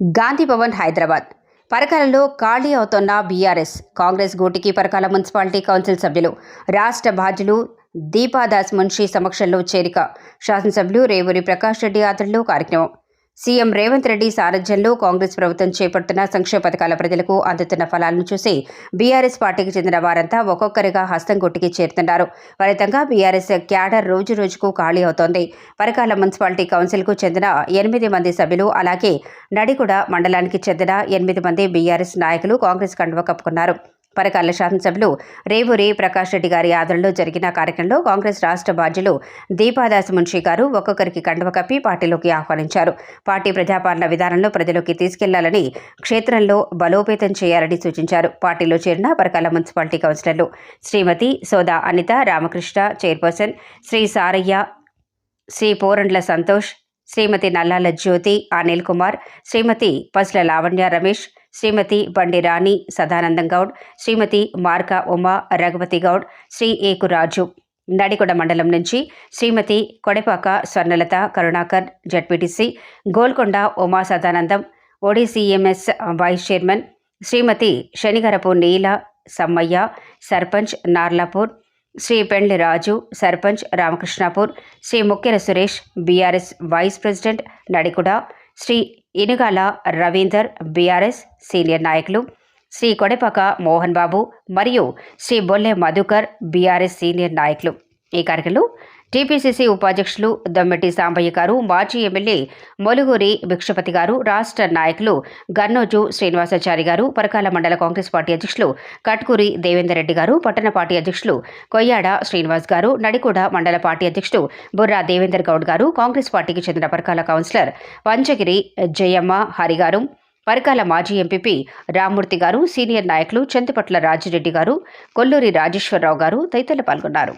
గాంధీ భవన్ హైదరాబాద్. పరకాలలో ఖాళీ అవుతున్న బీఆర్ఎస్ కాంగ్రెస్ గూటికి పరకాల మున్సిపాలిటీ కౌన్సిల్ సభ్యులు రాష్ట్ర బాధ్యులు దీపాదాస్ మున్షి సమక్షంలో చేరిక. శాసనసభ్యులు రేవూరి ప్రకాష్ రెడ్డి ఆధ్వర్యంలో కార్యక్రమం. సీఎం రేవంత్ రెడ్డి సారథ్యంలో కాంగ్రెస్ ప్రభుత్వం చేపడుతున్న సంక్షేమ పథకాల ప్రజలకు అందుతున్న ఫలాలను చూసి బీఆర్ఎస్ పార్టీకి చెందిన వారంతా ఒక్కొక్కరిగా హస్తం గుట్టికి చేరుతున్నారు. ఫలితంగా బీఆర్ఎస్ క్యాడర్ రోజు రోజుకు ఖాళీ అవుతోంది. పరకాల మున్సిపాలిటీ కౌన్సిల్కు చెందిన ఎనిమిది మంది సభ్యులు అలాగే నడికుడ మండలానికి చెందిన ఎనిమిది మంది బీఆర్ఎస్ నాయకులు కాంగ్రెస్ కండువ కప్పుకున్నారు. పరకాల శాసనసభ్యులు రేవూరి ప్రకాష్ రెడ్డి గారి ఆదరణలో జరిగిన కార్యక్రమంలో కాంగ్రెస్ రాష్ట్ర బాధ్యులు దీపాదాస్ మున్షి గారు ఒక్కొక్కరికి కండువ కప్పి పార్టీలోకి ఆహ్వానించారు. పార్టీ ప్రజాపాలన విధానంలో ప్రజలోకి తీసుకెళ్ళాలని క్షేత్రంలో బలోపేతం చేయాలని సూచించారు. పార్టీలో చేరిన పరకాల మున్సిపాలిటీ కౌన్సిలర్లు శ్రీమతి సోదా అనిత రామకృష్ణ చైర్పర్సన్ శ్రీ సారయ్య శ్రీ పోరండ్ల సంతోష్ శ్రీమతి నల్లాల జ్యోతి అనిల్ కుమార్ శ్రీమతి పసుల లావణ్య రమేష్ శ్రీమతి బండి రాణి సదానందం గౌడ్ శ్రీమతి మార్క ఉమా రఘుపతి గౌడ్ శ్రీ ఏకు రాజు. నడికొండ మండలం నుంచి Srimati Kodapaka Swarnalatha Karunakar ZPTC Golkonda Uma Sadanandam ODCMS vice chairman Srimati Shanigarapu Neela Sammaiah sarpanch Narlapur Sri Pendli Raju sarpanch Ramakrishnapur Sri Mukkera Suresh BRS vice president Nadikuda Sri Inugala Ravinder BRS senior నాయకులు శ్రీ కొడెపక మోహన్ బాబు మరియు Shri Bolle Madhukar BRS senior నాయకులు. ఈ కార్యక్రమంలో TPCC ఉపాధ్యక్షులు దమ్మెటి సాంబయ్య గారు మాజీ MLA Moluguri Bhikshapathi గారు రాష్ట్ర నాయకులు గన్నోజు శ్రీనివాసాచారి గారు పరకాల మండల కాంగ్రెస్ పార్టీ అధ్యక్షులు కట్కూరి దేవేందర్ రెడ్డి గారు పట్టణ పార్టీ అధ్యక్షులు కొయ్యాడ శ్రీనివాస్ గారు నడికూడ మండల పార్టీ అధ్యక్షుడు బుర్రా దేవేందర్ గౌడ్ గారు కాంగ్రెస్ పార్టీకి చెందిన పరకాల కౌన్సిలర్ పంచగిరి జయమ్మ హరి గారు పరకాల మాజీ ఎంపీపీ రామ్మూర్తి గారు సీనియర్ నాయకులు చంతిపట్ల రాజిరెడ్డి గారు కొల్లూరి రాజేశ్వరరావు గారు తదితరులు పాల్గొన్నారు.